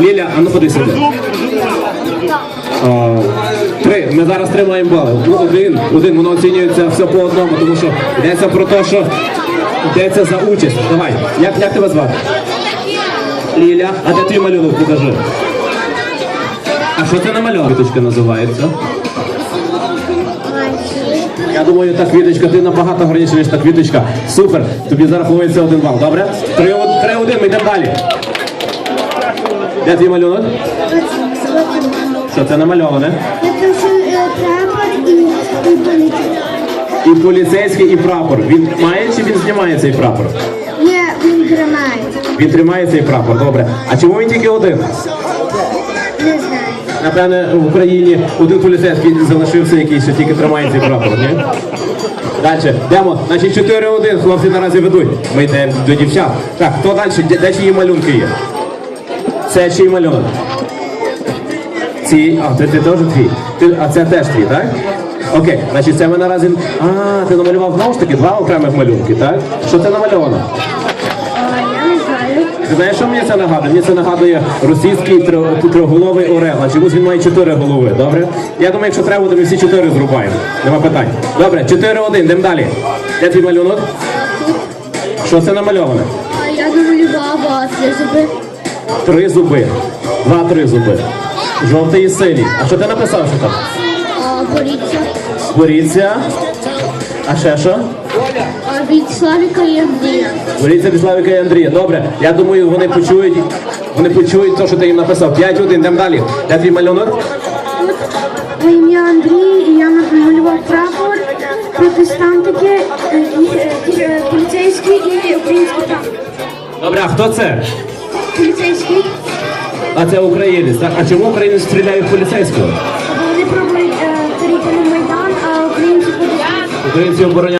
Ліля, а ну ходи сюди. А, Три. Ми зараз три маємо бали. Ну, один, один, воно оцінюється все по одному, тому що йдеться про те, що йдеться за участь. Давай, як, як тебе звати? Ліля, а де твій малюнок покажи? А що це намальована квіточка називається? Я думаю, та квіточка, ти набагато гарніше, ніж та квіточка. Супер. Тобі зараховується один бал, добре? Три, три один, ми йдемо далі. Де твій малюнок? Що це намальоване? І поліцейський, і прапор. Він має чи він знімає цей прапор? Не, він тримає. Він тримає цей прапор, добре. А чому він тільки один? Не знаю. Напевне, в Україні один поліцейський залишився, який ще тільки тримає цей прапор, ні? Далі, йдемо. Значить, 4-1, хлопці наразі ведуть. Ми йдемо до дівчат. Так, хто далі? Де, де чиї малюнки є? Це чий малюнок? Ці, а, це ти теж твій. Ти, а це теж твій, так? Окей, значить, це ми наразі. А, ти намалював знову ж таки два окремих малюнки, так? Що це намальовано? Я. Ти знаєш, що мені це нагадує? Мені це нагадує російський трьохголовий орел. Чомусь він має чотири голови, добре? Я думаю, якщо треба, то ми всі чотири зрубаємо. Нема питань. Добре, 4-1, йдемо далі. Де твій малюнок? Що це намальоване? Я намалювала три зуби. Три зуби. Два-три зуби. Жовтий і синій. А що ти написав, що там? Боріться. Боріться. А ще що? Від Славіка і Андрія. Боріться від Славіка і Андрія. Добре. Я думаю, вони почують. Вони почують те, що ти їм написав. 5-1, йдемо далі. Де твій малюнок? Моє ім'я Андрій, і я намалював прапор, протестантики, е, і, е, е, і український прапор. Добре, а хто це? Поліцейський. А це українець, так? А чому українець стріляє в поліцейського? Вони пробують е, перейти на Майдан, а українці ходять. Українці обороняють.